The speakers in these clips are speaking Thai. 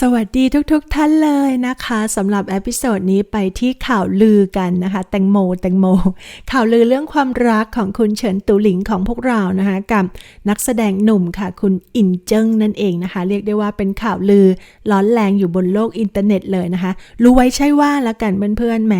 สวัสดีทุกๆทท่านเลยนะคะสำหรับเอพิโซดนี้ไปที่ข่าวลือกันนะคะ แตงโมแตงโม ข่าวลือเรื่องความรักของคุณเฉินตูหลิงของพวกเรานะคะกับนักแสดงหนุ่มค่ะ คุณอินเจิ้งนั่นเองนะคะ เรียกได้ว่าเป็นข่าวลือร้อนแรงอยู่บนโลกอินเทอร์เน็ตเลยนะคะ รู้ไว้ใช่ว่าละกันเพื่อนๆแหม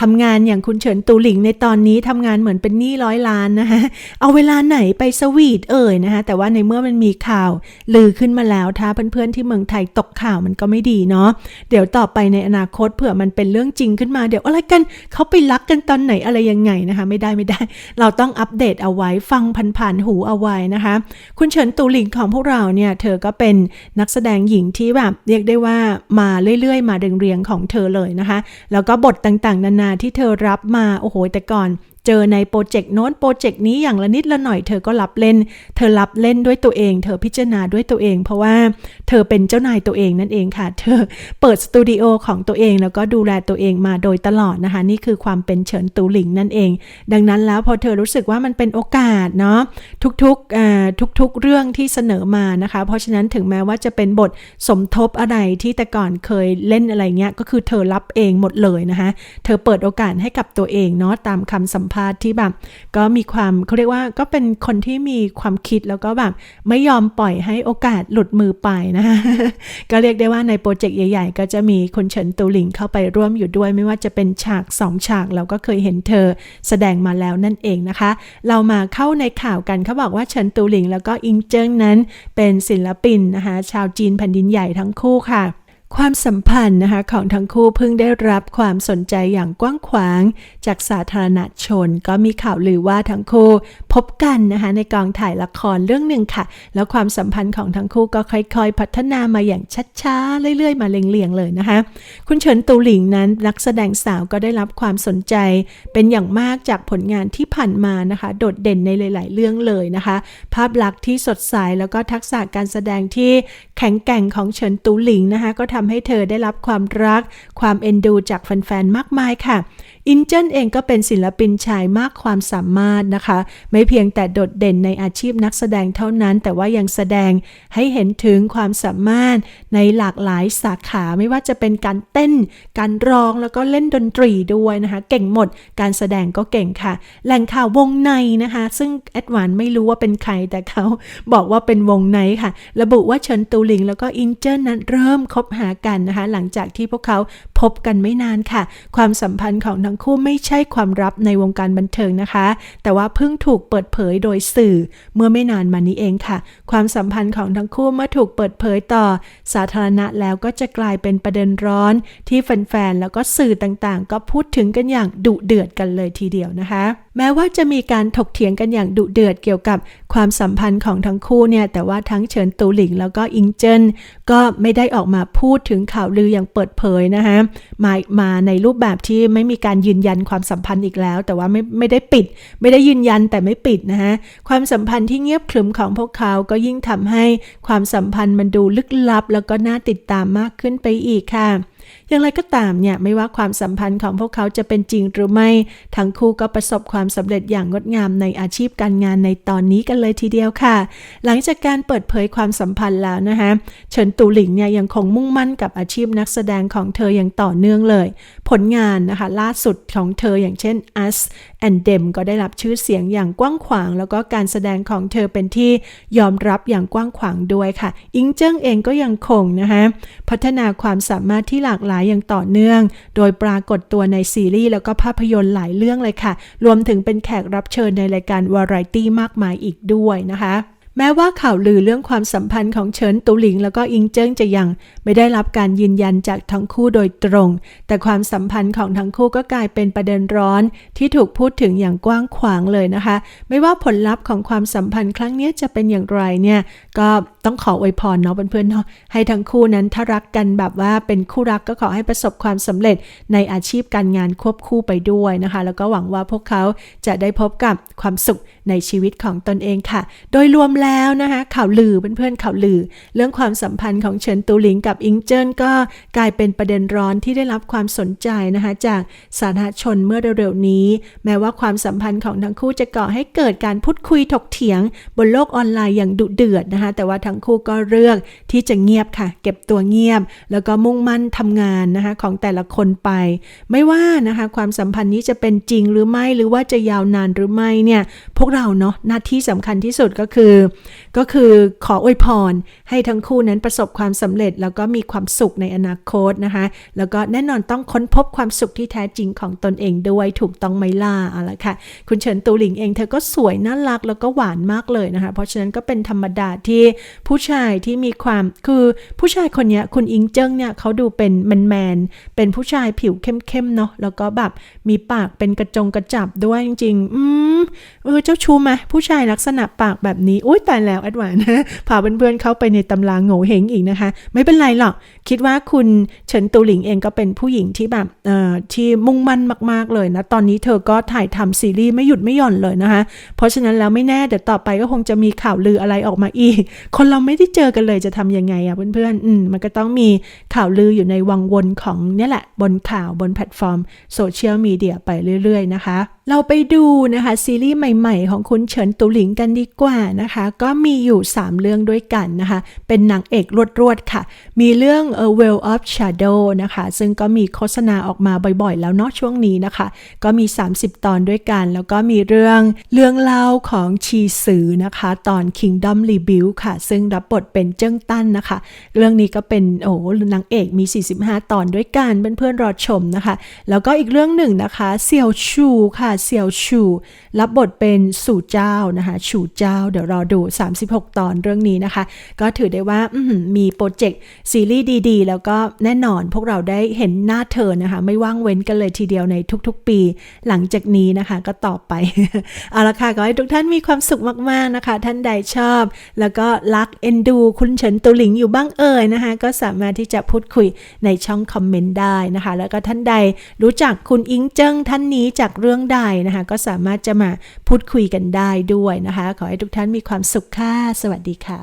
ทำงานอย่างคุณเฉินตูหลิงในตอนนี้ทำงานเหมือนเป็นหนี้ร้อยล้านนะคะเอาเวลาไหนไปสวีทเอ่ยนะคะแต่ว่าในเมื่อมันมีข่าว ลือขึ้นมาแล้วถ้าเพื่อนๆที่เมืองไทยตกข่าวมันก็ไม่ดีเนาะเดี๋ยวต่อไปในอนาคตเผื่อมันเป็นเรื่องจริงขึ้นมาเดี๋ยวอะไรกันเขาไปรักกันตอนไหนอะไรยังไงนะคะ ไม่ได้ไม่ได้ เราต้องอัปเดตเอาไว้ฟังผ่านๆหูเอาไว้นะคะ คุณเฉินตูหลิงของพวกเราเนี่ยเธอก็เป็นนักแสดงหญิงที่แบบเรียกได้ว่ามาเรื่อยๆ มาเรียงๆของเธอเลยนะคะ แล้วก็บทต่างๆนานาที่เธอรับมา โอ้โห แต่ก่อน เจอในโปรเจกต์โน้นโปรเจกต์นี้อย่างละนิดละหน่อยเธอก็รับเล่น เธอรับเล่นด้วยตัวเอง เธอพิจารณาด้วยตัวเอง เพราะว่าเธอเป็นเจ้านายตัวเองนั่นเองค่ะ เธอเปิดสตูดิโอของตัวเองแล้วก็ดูแลตัวเองมาโดยตลอดนะคะ นี่คือความเป็นเฉินตูหลิงนั่นเอง ดังนั้นแล้วพอเธอรู้สึกว่ามันเป็นโอกาสเนาะทุกๆอ่าทุกๆ เรื่องที่เสนอมานะคะ เพราะฉะนั้นถึงแม้ว่าจะเป็นบทสมทบอะไรที่แต่ก่อนเคยเล่นอะไรเงี้ยก็คือเธอรับเองหมดเลยนะคะ เธอเปิดโอกาสให้กับตัวเองเนาะตามคำสัมภาษณ์ที่แบบก็มีความเขาเรียกว่าก็เป็นคนที่มีความคิดแล้วก็แบบไม่ยอมปล่อยให้โอกาสหลุดมือไปนะคะก็เรียกได้ว่าในโปรเจกต์ใหญ่ ๆ ก็จะมีคุณเฉินตูหลิงเข้าไปร่วมอยู่ด้วย ไม่ว่าจะเป็นฉาก 2 ฉากเราก็เคยเห็นเธอแสดงมาแล้วนั่นเองนะคะ เรามาเข้าในข่าวกันเขาบอกว่าเฉินตูหลิง แล้วก็อิงเจิ้งนั้นเป็นศิลปินนะคะชาวจีนแผ่นดินใหญ่ทั้งคู่ค่ะ ความสัมพันธ์นะคะของทั้งคู่เพิ่งได้รับความสนใจอย่างกว้างขวาง จากสาธารณชน ก็มีข่าวลือว่าทั้งคู่พบกันนะคะในกองถ่ายละครเรื่องหนึ่งค่ะ แล้วความสัมพันธ์ของทั้งคู่ก็ค่อยๆ พัฒนามาอย่างช้าๆ เรื่อยๆ มาเลียงๆ เลยนะคะ คุณเฉินตูหลิงนั้นนักแสดงสาวก็ได้รับความสนใจ เป็นอย่างมากจากผลงานที่ผ่านมานะคะ โดดเด่นในหลาย ๆ เรื่องเลยนะคะ ภาพลักษณ์ที่สดใสแล้วก็ทักษะการแสดงที่แข็งแกร่งของเฉินตูหลิงนะคะ ก็ทำให้เธอได้รับความรัก ความเอ็นดูจากแฟนๆ มากมายค่ะ อินเจนเองก็เป็นศิลปินชายมากความสามารถนะคะ ไม่ไม่เพียงแต่โดดเด่นในอาชีพนักแสดงเท่านั้น แต่ว่ายังแสดงให้เห็นถึงความสามารถในหลากหลายสาขาไม่ว่าจะเป็นการเต้น การร้องแล้วก็เล่นดนตรีด้วยนะคะ เก่งหมดการแสดงก็เก่งค่ะ แหล่งข่าววงในนะคะ ซึ่งแอดวานไม่รู้ว่าเป็นใครแต่เขาบอกว่าเป็นวงในค่ะ ระบุว่าเฉินตูหลิงแล้วก็อินเจนนั้นเริ่มคบหากันนะคะ หลังจากที่พวกเขา พบกันไม่นานค่ะ ความสัมพันธ์ของทั้งคู่ไม่ใช่ความลับในวงการบันเทิงนะคะ แต่ว่าเพิ่งถูกเปิดเผยโดยสื่อเมื่อไม่นานมานี้เองค่ะ ความสัมพันธ์ของทั้งคู่เมื่อถูกเปิดเผยต่อ สาธารณะแล้วก็จะกลายเป็นประเด็นร้อน ที่แฟนๆแล้วก็สื่อต่างๆ ก็พูดถึงกันอย่างดุเดือดกันเลยทีเดียวนะคะแม้ว่าจะมีการถกเถียงกันอย่างดุเดือดเกี่ยวกับความสัมพันธ์ของทั้งคู่เนี่ย แต่ว่าทั้งเฉินตูหลิงแล้วก็อิงเจินก็ไม่ได้ออกมาพูดถึงข่าวลืออย่างเปิดเผยนะคะมามาในรูปแบบที่ไม่มีการยืนยันความสัมพันธ์อีกแล้ว แต่ว่าไม่ไม่ได้ปิด ไม่ได้ยืนยันแต่ไม่ปิดนะคะความสัมพันธ์ที่เงียบขรึมของพวกเขาก็ยิ่งทำให้ความสัมพันธ์มันดูลึกลับ แล้วก็น่าติดตามมากขึ้นไปอีกค่ะ อย่างไรก็ตามเนี่ยไม่ว่าความสัมพันธ์ของพวกเขาจะเป็นจริงหรือไม่ ทั้งคู่ก็ประสบความสำเร็จอย่างงดงามในอาชีพการงานในตอนนี้กันเลยทีเดียวค่ะ หลังจากการเปิดเผยความสัมพันธ์แล้วนะคะเฉินตูหลิงเนี่ยยังคงมุ่งมั่นกับอาชีพนักแสดงของเธออย่างต่อเนื่องเลย ผลงานนะคะล่าสุดของเธออย่างเช่น Us and Them ก็ได้รับชื่อเสียงอย่างกว้างขวาง แล้วก็การแสดงของเธอเป็นที่ยอมรับอย่างกว้างขวางด้วยค่ะ อิงเจิ้งเองก็ยังคงนะคะพัฒนาความสามารถที่หลากหลายอย่างต่อเนื่อง โดยปรากฏตัวในซีรีส์แล้วก็ภาพยนตร์หลายเรื่องเลยค่ะ รวมถึงเป็นแขกรับเชิญในรายการวาไรตี้มากมายอีกด้วยนะคะแม้ว่าข่าวลือเรื่องความสัมพันธ์ของเฉินตูหลิง แล้วก็อิงเจิ้งจะยังไม่ได้รับการยืนยันจากทั้งคู่โดยตรง แต่ความสัมพันธ์ของทั้งคู่ก็กลายเป็นประเด็นร้อนที่ถูกพูดถึงอย่างกว้างขวางเลยนะคะ ไม่ว่าผลลัพธ์ของความสัมพันธ์ครั้งนี้จะเป็นอย่างไรเนี่ยก็ต้องขออวยพรเนาะเพื่อนๆเนาะให้ทั้งคู่นั้นถ้ารักกันแบบว่าเป็นคู่รักก็ขอให้ประสบความสำเร็จในอาชีพการงานควบคู่ไปด้วยนะคะ แล้วก็หวังว่าพวกเขาจะได้พบกับความสุขในชีวิตของตนเองค่ะ โดยรวมแล้วนะคะข่าวลือเพื่อนๆข่าวลือ เรื่องความสัมพันธ์ของเฉินตูหลิงกับอิงเจิ้นก็กลายเป็นประเด็นร้อนที่ได้รับความสนใจนะคะจากสาธารณชนเมื่อเร็วๆนี้ แม้ว่าความสัมพันธ์ของทั้งคู่จะก่อให้เกิดการพูดคุยถกเถียง บนโลกออนไลน์อย่างดุเดือดนะคะแต่ว่าททั้งคู่ก็เลือกที่จะเงียบค่ะ เก็บตัวเงียบ แล้วก็มุ่งมั่นทำงานนะคะของแต่ละคนไป ไม่ว่านะคะความสัมพันธ์นี้จะเป็นจริงหรือไม่หรือว่าจะยาวนานหรือไม่เนี่ยพวกเราเนาะหน้าที่สำคัญที่สุดก็คือ ก็คือขออวยพรให้ทั้งคู่นั้นประสบความสำเร็จ แล้วก็มีความสุขในอนาคตนะคะแล้วก็แน่นอนต้องค้นพบความสุขที่แท้จริงของตนเองด้วยถูกต้องไหมล่ะเอาละค่ะ คุณเฉินตูหลิงเองเธอก็สวยน่ารักแล้วก็หวานมากเลยนะคะ เพราะฉะนั้นก็เป็นธรรมดาที่ผู้ชายที่มีความคือผู้ชายคนนี้คุณอิงเจิ้งเนี่ยเขาดูเป็นแมนแมนเป็นผู้ชายผิวเข้มๆเนาะแล้วก็แบบมีปากเป็นกระจงกระจับด้วยจริงๆอืมเออเจ้าชูไหมผู้ชายลักษณะปากแบบนี้อุ้ยตายแล้วแอดวานนะพาเพื่อนๆเข้าไปในตำราโง่เฮงอีกนะคะ ไม่เป็นไรหรอก คิดว่าคุณเฉินตูหลิงเองก็เป็นผู้หญิงที่แบบเอ่อที่มุ่งมั่นมากๆเลยนะตอนนี้เธอก็ถ่ายทำซีรีส์ไม่หยุดไม่หย่อนเลยนะคะ เพราะฉะนั้นแล้วไม่แน่เดี๋ยวต่อไปก็คงจะมีข่าวลืออะไรออกมาอีกคนเราไม่ได้เจอกันเลยจะทำยังไงอะเพื่อนๆอืมมันก็ต้องมีข่าวลืออยู่ในวังวนของเนี่ยแหละ บนข่าวบนแพลตฟอร์มโซเชียลมีเดียไปเรื่อยๆ นะคะ เราไปดูนะคะ ซีรีส์ใหม่ๆ ของคุณเฉินตูหลิงกันดีกว่านะคะ ก็มีอยู่ 3 เรื่องด้วยกันนะคะ เป็นนางเอกรวดๆ ค่ะ มีเรื่อง A Well of Shadow นะคะ ซึ่งก็มีโฆษณาออกมาบ่อยๆ แล้วเนาะช่วงนี้นะคะ ก็มี 30 ตอนด้วยกัน แล้วก็มีเรื่องเรื่องเล่าของชีซือนะคะ ตอน Kingdom Rebuild ค่ะ ซึ่งรับบทเป็นเจิ้งตั้นนะคะ เรื่องนี้ก็เป็นโอ้นางเอกมี 45 ตอนด้วยกันเพื่อนๆรอชมนะคะ แล้วก็อีกเรื่องหนึ่งนะคะเสี่ยวชูค่ะเสี่ยวชู รับบทเป็นสู่เจ้านะคะชูเจ้า เดี๋ยวรอดู 36 ตอนเรื่องนี้นะคะ ก็ถือได้ว่ามีโปรเจกต์ซีรีส์ดีๆ แล้วก็แน่นอนพวกเราได้เห็นหน้าเธอนะคะ ไม่ว่างเว้นกันเลยทีเดียวในทุกๆ ปี หลังจากนี้นะคะก็ต่อไป เอาละค่ะก็ให้ทุกท่านมีความสุขมากๆนะคะ ท่านใดชอบ แล้วก็รักกเอ็นดู คุณเฉินตูหลิงอยู่บ้างเอ่ยนะคะ ก็สามารถที่จะพูดคุยในช่องคอมเมนต์ได้นะคะ แล้วก็ท่านใดรู้จักคุณอิงเจิ้งท่านนี้จากเรื่องใดนะคะ ก็สามารถจะมาพูดคุยกันได้ด้วยนะคะ ขอให้ทุกท่านมีความสุขค่ะ สวัสดีค่ะ